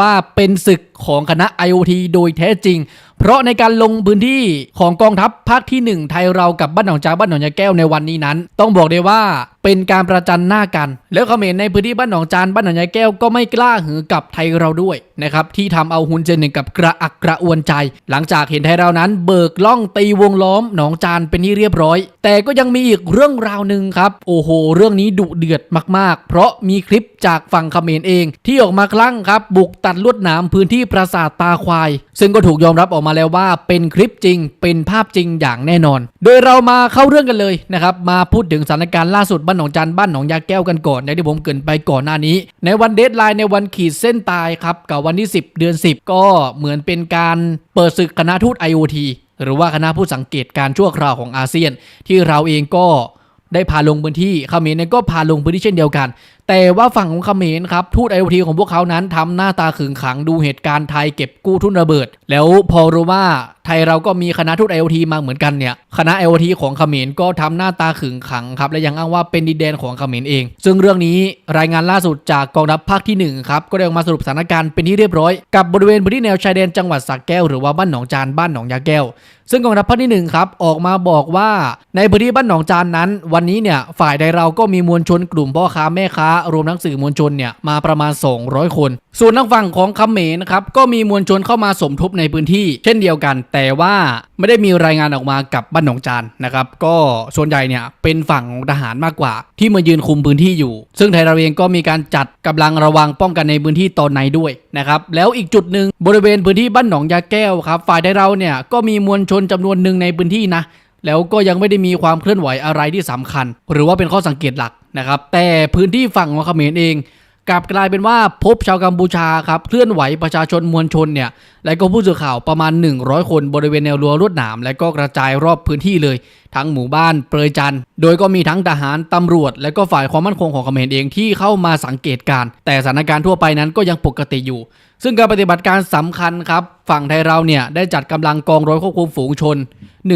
ว่าเป็นศึกของคณะ IoT โดยแท้จริง เพราะในการลงพื้นที่ของกองทัพภาคที่ 1 ไทยเรากับบ้านหนองจาบ้านหนองยาแก้วในวันนี้นั้น ต้องบอกได้ว่าเป็นการประจันหน้ากัน แล้วเขมรในพื้นที่บ้านหนองจานบ้านหนองยาแก้วก็ไม่กล้าหือกับไทยเราด้วยนะครับที่ทำเอาฮุนเจนหนึ่งกับกระอักกระอวนใจ หลังจากเห็นไทยเรานั้น เบิกล่องตีวงล้อมหนองจานเป็นที่เรียบร้อย แต่ก็ยังมีอีกเรื่องราวหนึ่งครับ โอ้โห เรื่องนี้ดุเดือดมากๆ เพราะมีคลิปจากฝั่งเขมรเอง ที่ออกมาคลั่งครับ บุกตัดลวดหนามพื้นที่ปราสาทตาควาย ซึ่งก็ถูกยอมรับออกมามาแล้วว่าเป็นคลิปจริง เป็นภาพจริงอย่างแน่นอน โดยเรามาเข้าเรื่องกันเลยนะครับ มาพูดถึงสถานการณ์ล่าสุดบ้านหนองจันบ้านหนองยาแก้วกันก่อนอย่างที่ผมเกินไปก่อนหน้านี้ ในวันเดทไลน์ในวันขีดเส้นตายครับกับวันที่ 10 เดือน 10 ก็เหมือนเป็นการเปิดศึกคณะทูต IoT หรือว่าคณะผู้สังเกตการชั่วคราวของอาเซียน ที่เราเองก็ได้พาลงพื้นที่เขมรเนี่ยก็พาลงพื้นที่เช่นเดียวกัน แต่ว่าฝั่งของเขมรครับทูตไอโอทีของพวกเขานั้นทำหน้าตาขึงขังดูเหตุการณ์ไทยเก็บกู้ทุนระเบิด แล้วพอรู้ว่าไทยเราก็มีคณะทูตไอโอทีมาเหมือนกันเนี่ยคณะไอโอทีของเขมรก็ทำหน้าตาขึงขังครับและยังอ้างว่าเป็นดินแดนของเขมรเอง ซึ่งเรื่องนี้รายงานล่าสุดจากกองทัพภาคที่หนึ่งครับก็ได้ออกมาสรุปสถานการณ์เป็นที่เรียบร้อย กับบริเวณพื้นที่แนวชายแดนจังหวัดสระแก้วหรือว่าบ้านหนองจานบ้านหนองยาแก้ว ซึ่งกองทัพภาคที่หนึ่งครับออกมาบอกว่าในพื้นที่บ้านหนองจานนั้น วันนี้เนี่ยฝ่ายใดเราก็มีมวลชนกลุ่มพ่อค้าแม่ค้ารวมทั้งสื่อมวลชนเนี่ยมาประมาณ 200 คน ส่วนทางฝั่งของเขมรนะครับก็มีมวลชนเข้ามาสมทบในพื้นที่ เช่นเดียวกัน แต่ว่าไม่ได้มีรายงานออกมากับบ้านหนองจานนะครับก็ส่วนใหญ่เนี่ยเป็นฝั่งของทหารมากกว่า ที่มายืนคุมพื้นที่อยู่ ซึ่งไทยเราเองก็มีการจัดกำลังระวังป้องกันในพื้นที่ตอนในด้วยนะครับแล้วอีกจุดหนึ่งบริเวณพื้นที่บ้านหนองยาแก้วครับฝ่ายไทยเราเนี่ยก็มีมวลชนจำนวนหนึ่งในพื้นที่นะแล้วก็ยังไม่ได้มีความเคลื่อนไหวอะไรที่สำคัญ หรือว่าเป็นข้อสังเกตหลัก นะครับ แต่พื้นที่ฝั่งของเขมรเองกลับกลายเป็นว่าพบชาวกัมพูชาครับเคลื่อนไหวประชาชนมวลชนเนี่ยและก็ผู้สื่อข่าวประมาณ 100 คนบริเวณแนวรั้วลวดหนาม และก็กระจายรอบพื้นที่เลย ทั้งหมู่บ้านเปรยจัน โดยก็มีทั้งทหารตำรวจ และก็ฝ่ายความมั่นคงของเขมรเองที่เข้ามาสังเกตการ์แต่สถานการณ์ทั่วไปนั้นก็ยังปกติอยู่ ซึ่งการปฏิบัติการสำคัญครับฝั่งไทยเราเนี่ยได้จัดกำลังกองร้อยควบคุมฝูงชน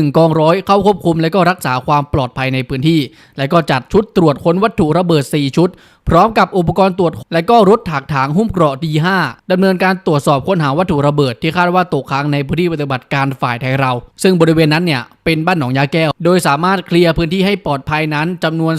1 กองร้อยเข้าควบคุม และก็รักษาความปลอดภัยในพื้นที่ และก็จัดชุดตรวจค้นวัตถุระเบิด 4 ชุดพร้อมกับอุปกรณ์ตรวจ และก็รถถักถางหุ้มเกราะ D5 ดำเนินการตรวจสอบค้นหาวัตถุระเบิดที่คาดว่าตกค้างในพื้นที่ปฏิบัติการฝ่ายไทยเรา ซึ่งบริเวณนั้นเนี่ยเป็นบ้านหนองยาแก้ว โดยสามารถเคลียร์พื้นที่ให้ปลอดภัยนั้นจำนวน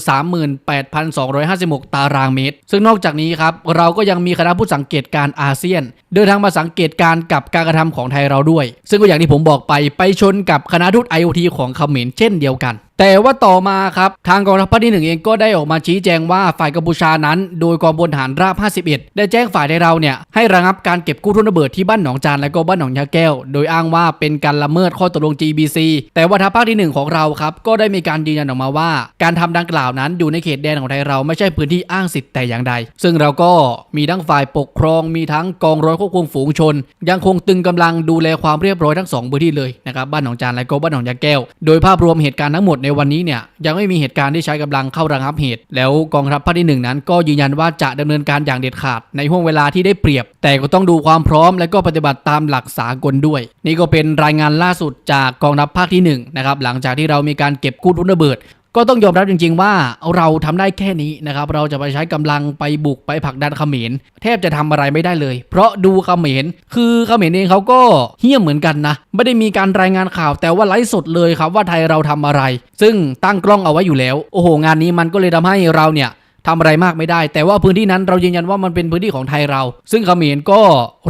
38,256 ตารางเมตร ซึ่งนอกจากนี้ครับเราก็ยังมีคณะผู้สังเกตการอาเซียน เดินทางมาสังเกตการณ์กับการกระทำของไทยเราด้วย ซึ่งก็อย่างที่ผมบอกไปไปชนกับคณะทูต IoT ของเขมรเช่นเดียวกันแต่ว่าต่อมาครับ ทางกองทัพภาคที่หนึ่งเองก็ได้ออกมาชี้แจงว่าฝ่ายกัมพูชานั้น โดยกองพลทหารราบ 51 ได้แจ้งฝ่ายไทยเราเนี่ยให้ระงับการเก็บกู้ทุนระเบิดที่บ้านหนองจานและก็บ้านหนองยาแก้ว โดยอ้างว่าเป็นการละเมิดข้อตกลง GBC แต่ว่าทัพภาคที่หนึ่งของเราครับก็ได้มีการยืนยันออกมาว่า การทำดังกล่าวนั้นอยู่ในเขตแดนของไทยเราไม่ใช่พื้นที่อ้างสิทธิ์แต่อย่างใด ซึ่งเราก็มีทั้งฝ่ายปกครองมีทั้งกองร้อยควบคุมฝูงชน ยังคงตึงกำลังดูแลความเรียบร้อยทั้งสองพื้นที่เลยนะครับบ้านหนองจานและก็บ้านหนองยาแก้ว โดยภาพรวมเหตุการณ์ทั้งหมดในวันนี้เนี่ยยังไม่มีเหตุการณ์ที่ใช้กำลังเข้าระงับเหตุ แล้วกองทัพภาคที่หนึ่งนั้น ก็ยืนยันว่าจะดำเนินการอย่างเด็ดขาดในห่วงเวลาที่ได้เปรียบ แต่ก็ต้องดูความพร้อมและก็ปฏิบัติตามหลักสากลด้วย นี่ก็เป็นรายงานล่าสุดจากกองทัพภาคที่หนึ่งนะครับหลังจากที่เรามีการเก็บกู้ทุนระเบิด ก็ต้องยอมรับจริง ๆ ว่าเราทำได้แค่นี้นะครับ เราจะไปใช้กำลังไปบุกไปผลักดันเขมรแทบจะทำอะไรไม่ได้เลย เพราะดูเขมรคือเขมรเองเขาก็เฮี้ยมเหมือนกันนะ ไม่ได้มีการรายงานข่าวแต่ว่าไลฟ์สดเลยครับว่าไทยเราทำอะไร ซึ่งตั้งกล้องเอาไว้อยู่แล้ว โอ้โห งานนี้มันก็เลยทำให้เราเนี่ย ทำอะไรมากไม่ได้ แต่ว่าพื้นที่นั้นเรายืนยันว่ามันเป็นพื้นที่ของไทยเรา ซึ่งเขมรก็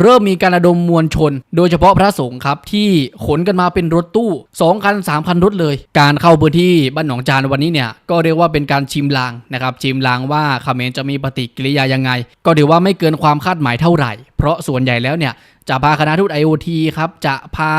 เริ่มมีการระดมมวลชน โดยเฉพาะพระสงฆ์ครับที่ขนกันมาเป็นรถตู้2คัน3คันรถเลย การเข้าพื้นที่บ้านหนองจานวันนี้เนี่ยก็เรียกว่าเป็นการชิมลางนะครับชิมลางว่าเขมรจะมีปฏิกิริยายังไง ก็ถือว่าไม่เกินความคาดหมายเท่าไหร่ เพราะส่วนใหญ่แล้วเนี่ยจะพาคณะทูต IoT ครับจะพา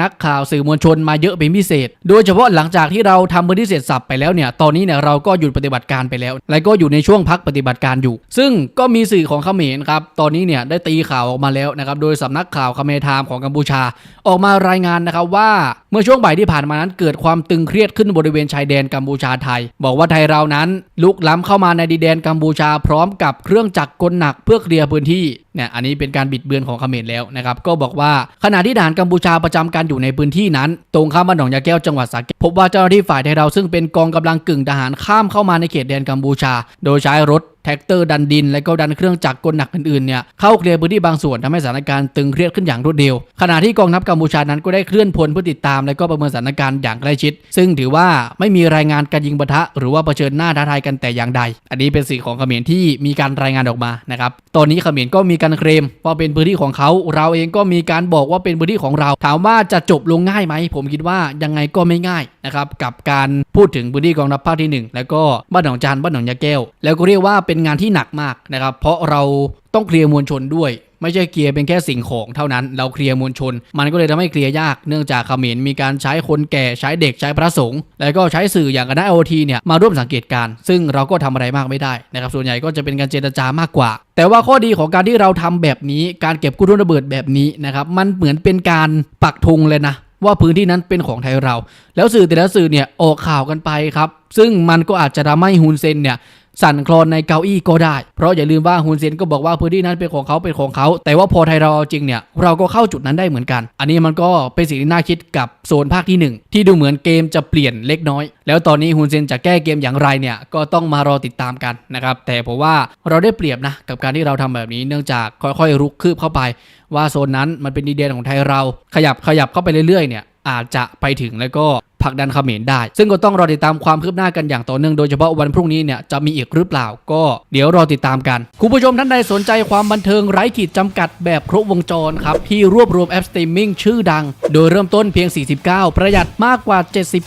นักข่าวสื่อมวลชนมาเยอะเป็นพิเศษ โดยเฉพาะหลังจากที่เราทำพื้นที่เสร็จสับไปแล้วเนี่ย ตอนนี้เนี่ยเราก็หยุดปฏิบัติการไปแล้ว และก็อยู่ในช่วงพักปฏิบัติการอยู่ ซึ่งก็มีสื่อของเขมรครับ ตอนนี้เนี่ยได้ตีข่าวออกมาแล้วนะครับ โดยสำนักข่าวคเมรทามของกัมพูชา ออกมารายงานนะครับว่าเมื่อช่วงบ่ายที่ผ่านมานั้นเกิดความตึงเครียดขึ้นบริเวณชายแดนกัมพูชาไทย บอกว่าไทยเรานั้นลุกล้ำเข้ามาในดินแดนกัมพูชาพร้อมกับเครื่องจักรกลหนักเพื่อเคลียร์พื้นที่เนี่ยอันนี้เป็นการบิดเบือนของเขมรแล้วนะครับก็บอกว่าขณะที่ทหารกัมพูชาประจำการอยู่ในพื้นที่นั้น ตรงข้ามบ้านหนองยาแก้วจังหวัดสระแก้วพบว่าเจ้าหน้าที่ฝ่ายไทยเราซึ่งเป็นกองกำลังกึ่งทหารข้ามเข้ามาในเขตแดนกัมพูชา โดยใช้รถ แท็กเตอร์ดันดิน และก็ดันเครื่องจักรกลหนักอื่นๆเนี่ยเข้าเคลียร์พื้นที่บางส่วนทำให้สถานการณ์ตึงเครียดขึ้นอย่างรวดเร็ว ขณะที่กองทัพกัมพูชานั้นก็ได้เคลื่อนพลเพื่อติดตาม และก็ประเมินสถานการณ์อย่างใกล้ชิด ซึ่งถือว่าไม่มีรายงานการยิงปะทะ หรือว่าเผชิญหน้าท้าทายกันแต่อย่างใด อันนี้เป็นสิ่งของเขมรที่มีการรายงานออกมานะครับตอนนี้เขมรก็มีการเคลมว่าเป็นพื้นที่ของเขา เราเองก็มีการบอกว่าเป็นพื้นที่ของเรา ถามว่าจะจบลงง่ายไหมผมคิดว่ายังไงก็ไม่ง่ายนะครับกับการพูดถึงพื้นที่กองทัพภาคที่หนึ่งแล้วก็บ้านหนองจานบ้านหนองยาแก้ว แล้วก็เรียกว่าเป็นงานที่หนักมากนะครับ เพราะเราต้องเคลียร์มวลชนด้วย ไม่ใช่เคลียร์เป็นแค่สิ่งของเท่านั้น เราเคลียร์มวลชน มันก็เลยทำให้เคลียร์ยากเนื่องจากเขมรมีการใช้คนแก่ใช้เด็กใช้พระสงฆ์แล้วก็ใช้สื่ออย่างคณะโอทีเนี่ยมาร่วมสังเกตการ ซึ่งเราก็ทำอะไรมากไม่ได้นะครับส่วนใหญ่ก็จะเป็นการเจรจามากกว่า แต่ว่าข้อดีของการที่เราทำแบบนี้การเก็บกู้ทุนระเบิดแบบนี้นะครับมันเหมือนเป็นการปักธงเลยนะว่าพื้นที่นั้นเป็นของไทยเรา แล้วสื่อแต่ละสื่อเนี่ยออกข่าวกันไปครับ ซึ่งมันก็อาจจะทำให้ฮุนเซนเนี่ย สั่นคลอนในเก้าอี้ก็ได้ เพราะอย่าลืมว่าฮุนเซนก็บอกว่าพื้นที่นั้นเป็นของเขาเป็นของเขา แต่ว่าพอไทยเราจริงเนี่ยเราก็เข้าจุดนั้นได้เหมือนกัน อันนี้มันก็เป็นสิ่งที่น่าคิดกับโซนภาคที่หนึ่งที่ดูเหมือนเกมจะเปลี่ยนเล็กน้อย แล้วตอนนี้ฮุนเซนจะแก้เกมอย่างไรเนี่ยก็ต้องมารอติดตามกันนะครับแต่ผมว่าเราได้เปรียบนะกับการที่เราทำแบบนี้เนื่องจากค่อยๆ รุกคืบเข้าไป ว่าโซนนั้นมันเป็นดีเดนของไทยเรา ขยับขยับเข้าไปเรื่อยๆเนี่ยอาจจะไปถึงแล้วก็ ผลักดันเขมรได้ ซึ่งก็ต้องรอติดตามความคืบหน้ากันอย่างต่อเนื่องโดยเฉพาะวันพรุ่งนี้เนี่ยจะมีอีกหรือเปล่าก็เดี๋ยวรอติดตามกัน คุณผู้ชมท่านใดสนใจความบันเทิงไร้ขีดจำกัดแบบครบวงจรครับที่รวบรวมแอปสตรีมมิ่งชื่อดัง โดยเริ่มต้นเพียง 49 ประหยัดมากกว่า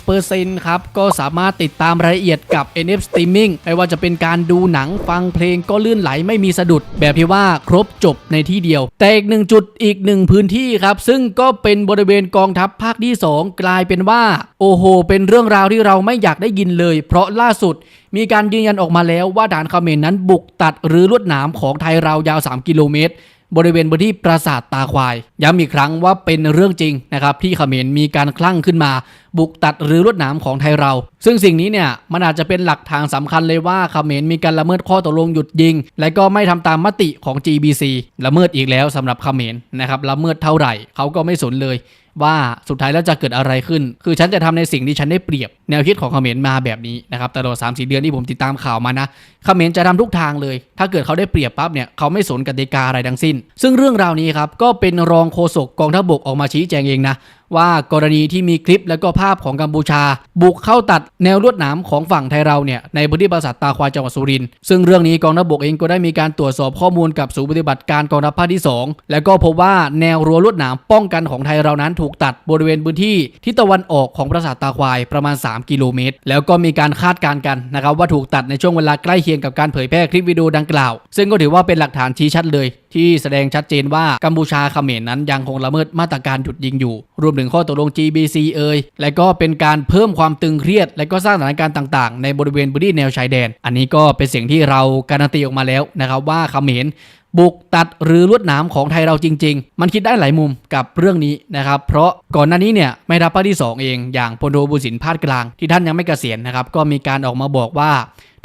70%ครับก็สามารถติดตามรายละเอียดกับ NF Streaming ไม่ว่าจะเป็นการดูหนังฟังเพลงก็ลื่นไหลไม่มีสะดุด แบบที่ว่าครบจบในที่เดียว แต่อีกหนึ่งจุดอีกหนึ่งพื้นที่ครับ ซึ่งก็เป็นบริเวณกองทัพภาคที่ 2 กลายเป็นว่า โอโห เป็นเรื่องราวที่เราไม่อยากได้ยินเลย เพราะล่าสุดมีการยืนยันออกมาแล้วว่าด่านเขมรนั้นบุกตัดหรือลวดหนามของไทยเรายาว 3 กิโลเมตร บริเวณพื้นที่ปราสาทตาควาย ย้ำอีกครั้งว่าเป็นเรื่องจริงนะครับที่เขมรมีการคลั่งขึ้นมา บุกตัดหรือลวดหนามของไทยเรา ซึ่งสิ่งนี้เนี่ยมันอาจจะเป็นหลักฐานสำคัญเลยว่าเขมรมีการละเมิดข้อตกลงหยุดยิง และก็ไม่ทำตามมติของ GBC ละเมิดอีกแล้วสำหรับเขมรนะครับละเมิดเท่าไหร่เขาก็ไม่สนเลย ว่าสุดท้ายแล้วจะเกิดอะไรขึ้น คือฉันจะทำในสิ่งที่ฉันได้เปรียบ แนวคิดของเขมรมาแบบนี้นะครับตลอด3 4เดือนที่ผมติดตามข่าวมานะเขมรจะทำทุกทางเลย ถ้าเกิดเขาได้เปรียบปั๊บเนี่ยเขาไม่สนกติกาอะไรทั้งสิ้น ซึ่งเรื่องราวนี้ครับก็เป็นรองโฆษกกองทัพบกออกมาชี้แจงเองนะ ว่ากรณีที่มีคลิปและก็ภาพของกัมพูชา บุกเข้าตัดแนวลวดหนามของฝั่งไทยเราเนี่ยในพื้นที่ปราสาทตาควายจังหวัดสุรินทร์ซึ่งเรื่องนี้กองทัพบกเองก็ได้มีการตรวจสอบข้อมูลกับศูนย์ปฏิบัติการกองทัพภาคที่ 2 แล้วก็พบว่าแนวรั้วลวดหนามป้องกันของไทยเรานั้นถูกตัดบริเวณพื้นที่ทิศตะวันออกของปราสาทตาควายประมาณ 3 กิโลเมตร แล้วก็มีการคาดการณ์กันนะครับว่าถูกตัดในช่วงเวลาใกล้เคียงกับการเผยแพร่คลิปวิดีโอดังกล่าว ซึ่งก็ถือว่าเป็นหลักฐานชี้ชัดเลย ที่แสดงชัดเจนว่ากัมพูชาเขมรนั้นยังคงละเมิดมาตรการหยุดยิงอยู่ รวมถึงข้อตกลง GBC เอ่ยและก็เป็นการเพิ่มความตึงเครียด และก็สร้างสถานการณ์ต่างๆ ในบริเวณพื้นที่แนวชายแดน อันนี้ก็เป็นสิ่งที่เราการันตีออกมาแล้วนะครับว่าเขมรบุกตัดหรือลวดหนามของไทยเราจริง ๆ มันคิดได้หลายมุมกับเรื่องนี้นะครับ เพราะก่อนหน้านี้เนี่ยไม่รับภาที่ 2 เอง อย่างพลโทบุญสินพาดกลาง ที่ท่านยังไม่เกษียณนะครับ ก็มีการออกมาบอกว่า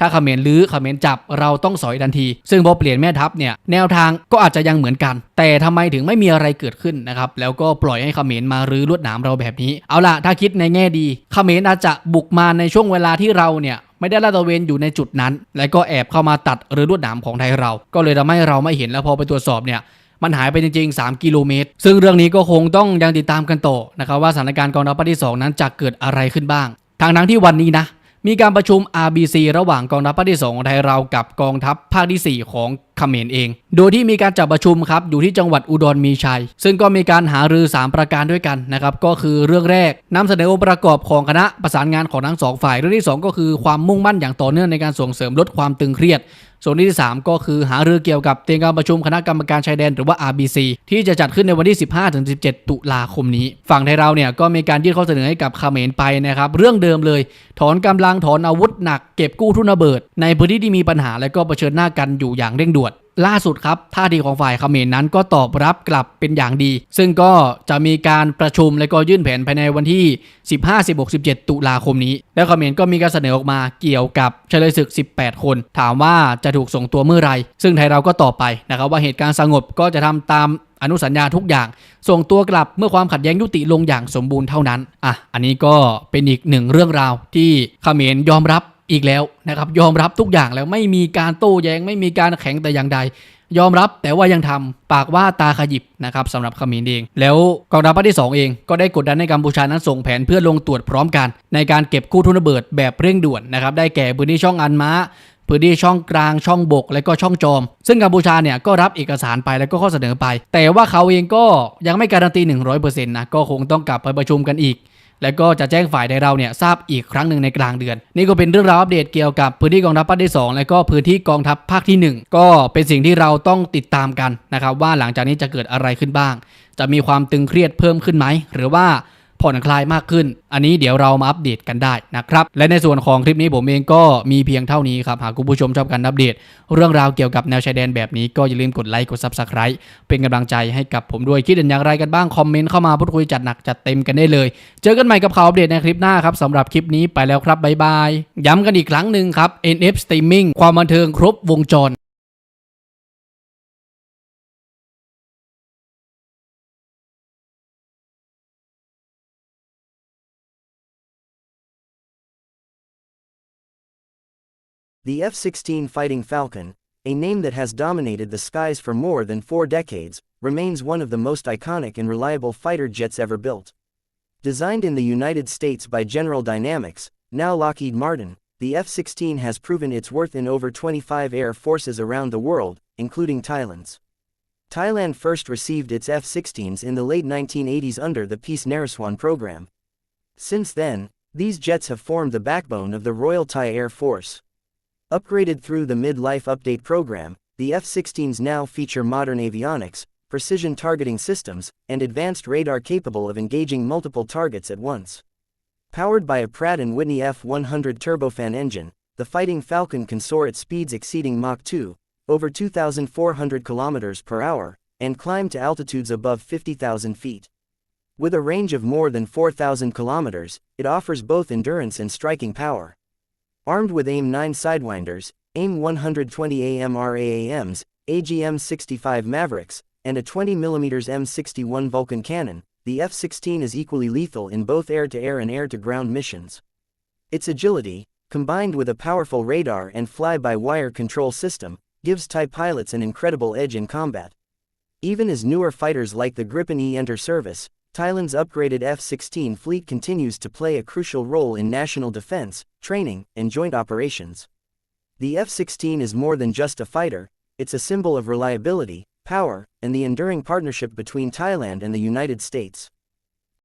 ถ้าเขมรลื้อเขมรจับเราต้องสอยทันที ซึ่งพอเปลี่ยนแม่ทัพเนี่ยแนวทางก็อาจจะยังเหมือนกัน แต่ทำไมถึงไม่มีอะไรเกิดขึ้นนะครับแล้วก็ปล่อยให้เขมรมารื้อลวดหนามเราแบบนี้ เอาล่ะถ้าคิดในแง่ดีเขมรอาจจะบุกมาในช่วงเวลาที่เราเนี่ยไม่ได้ลาดตระเวนอยู่ในจุดนั้น แล้วก็แอบเข้ามาตัดหรือลวดหนามของไทยเรา ก็เลยทำให้เราไม่เห็นแล้วพอไปตรวจสอบเนี่ยมันหายไปจริง ๆ 3 กิโลเมตร ซึ่งเรื่องนี้ก็คงต้องยังติดตามกันต่อนะครับว่าสถานการณ์กองทัพภาคที่ 2 นั้นจะเกิดอะไรขึ้นบ้างทางทั้งที่วันนี้นะ มีการประชุม RBC ระหว่างกองทัพภาคที่ 2 ของไทยเรากับกองทัพภาคที่ 4 ของ เขมรเอง โดยที่มีการจัดประชุมครับอยู่ที่จังหวัดอุดรมีชัย ซึ่งก็มีการหารือ 3 ประการด้วยกันนะครับก็คือเรื่องแรกนำเสนอองค์ประกอบของคณะประสานงานของทั้งสองฝ่าย เรื่องที่ 2 ก็คือความมุ่งมั่นอย่างต่อเนื่องในการส่งเสริมลดความตึงเครียดส่วนที่ 3 ก็คือหารือเกี่ยวกับเตรียมการประชุมคณะกรรมการชายแดนหรือว่า RBC ที่จะจัดขึ้นในวันที่ 15-17 ตุลาคมนี้ ฝั่งไทยเราเนี่ยก็มีการยื่นข้อเสนอให้กับเขมรไปนะครับ เรื่องเดิมเลย ถอนกำลังถอนอาวุธหนักเก็บกู้ทุนระเบิด ในพื้นที่ที่มีปัญหาและก็เผชิญหน้ากันอยู่อย่างเร่งด่วนล่าสุดครับท่าทีของฝ่ายเขมรนั้นก็ตอบรับกลับเป็นอย่างดี ซึ่งก็จะมีการประชุมและก็ยื่นแผนภายในวันที่ 15 16 17 ตุลาคมนี้ แล้วเขมรก็มีการเสนอออกมาเกี่ยวกับเฉลยศึก 18 คน ถามว่าจะถูกส่งตัวเมื่อไรซึ่งไทยเราก็ตอบไปนะครับว่าเหตุการณ์สงบก็จะทำตามอนุสัญญาทุกอย่าง ส่งตัวกลับเมื่อความขัดแย้งยุติลงอย่างสมบูรณ์เท่านั้นอะอันนี้ก็เป็นอีกหนึ่งเรื่องราวที่เขมรยอมรับ อีกแล้วนะครับ ยอมรับทุกอย่างแล้วไม่มีการโต้แย้ง ไม่มีการแข็งแต่อย่างใด ยอมรับแต่ว่ายังทำปากว่าตาขยิบนะครับสำหรับขมรเอง แล้วกองทัพภาคที่ 2 เองก็ได้กดดันให้กัมพูชานั้นส่งแผนเพื่อลงตรวจพร้อมกัน ในการเก็บกู้ทุนระเบิดแบบเร่งด่วนนะครับได้แก่พื้นที่ช่องอันมาพื้นที่ช่องกลางช่องบก และก็ช่องจอม ซึ่งกัมพูชาเนี่ยก็รับเอกสารไปแล้วก็ข้อเสนอไป แต่ว่าเขาเองก็ยังไม่การันตี 100%นะก็คงต้องกลับไปประชุมกันอีก แล้วก็จะแจ้งฝ่ายในเราเนี่ยทราบอีกครั้งหนึ่งในกลางเดือน นี่ก็เป็นเรื่องราวอัปเดตเกี่ยวกับพื้นที่กองทัพภาคที่2และก็พื้นที่กองทัพภาคที่ 1 ก็เป็นสิ่งที่เราต้องติดตามกันนะครับว่าหลังจากนี้จะเกิดอะไรขึ้นบ้าง จะมีความตึงเครียดเพิ่มขึ้นไหมหรือว่า ผ่อนคลายมากขึ้น อันนี้เดี๋ยวเรามาอัปเดตกันได้นะครับ และในส่วนของคลิปนี้ผมเองก็มีเพียงเท่านี้ครับ หากคุณผู้ชมชอบการอัปเดต เรื่องราวเกี่ยวกับแนวชายแดนแบบนี้ก็อย่าลืมกดไลค์กด Subscribe เป็นกำลังใจให้กับผมด้วยคิดเห็นอย่างไรกันบ้างคอมเมนต์เข้ามาพูดคุยจัดหนักจัดเต็มกันได้เลย เจอกันใหม่กับข่าวอัปเดตในคลิปหน้าครับสำหรับคลิปนี้ไปแล้วครับบ๊ายบาย ย้ำกันอีกครั้งหนึ่งครับ NF Streaming ความบันเทิงครบวงจร The F-16 Fighting Falcon, a name that has dominated the skies for more than four decades, remains one of the most iconic and reliable fighter jets ever built. Designed in the United States by General Dynamics, now Lockheed Martin, the F-16 has proven its worth in over 25 air forces around the world, including Thailand's. Thailand first received its F-16s in the late 1980s under the Peace Nariswan program. Since then, these jets have formed the backbone of the Royal Thai Air Force. Upgraded through the Mid-Life Update program, the F-16s now feature modern avionics, precision targeting systems, and advanced radar capable of engaging multiple targets at once. Powered by a Pratt & Whitney F-100 turbofan engine, the Fighting Falcon can soar at speeds exceeding Mach 2, over 2,400 km per hour, and climb to altitudes above 50,000 feet. With a range of more than 4,000 kilometers, it offers both endurance and striking power. Armed with AIM-9 Sidewinders, AIM-120 AMRAAMs, AGM-65 Mavericks, and a 20mm M61 Vulcan cannon, the F-16 is equally lethal in both air-to-air and air-to-ground missions. Its agility, combined with a powerful radar and fly-by-wire control system, gives Thai pilots an incredible edge in combat. Even as newer fighters like the Gripen E enter service, Thailand's upgraded F-16 fleet continues to play a crucial role in national defense, training, and joint operations. The F-16 is more than just a fighter, it's a symbol of reliability, power, and the enduring partnership between Thailand and the United States.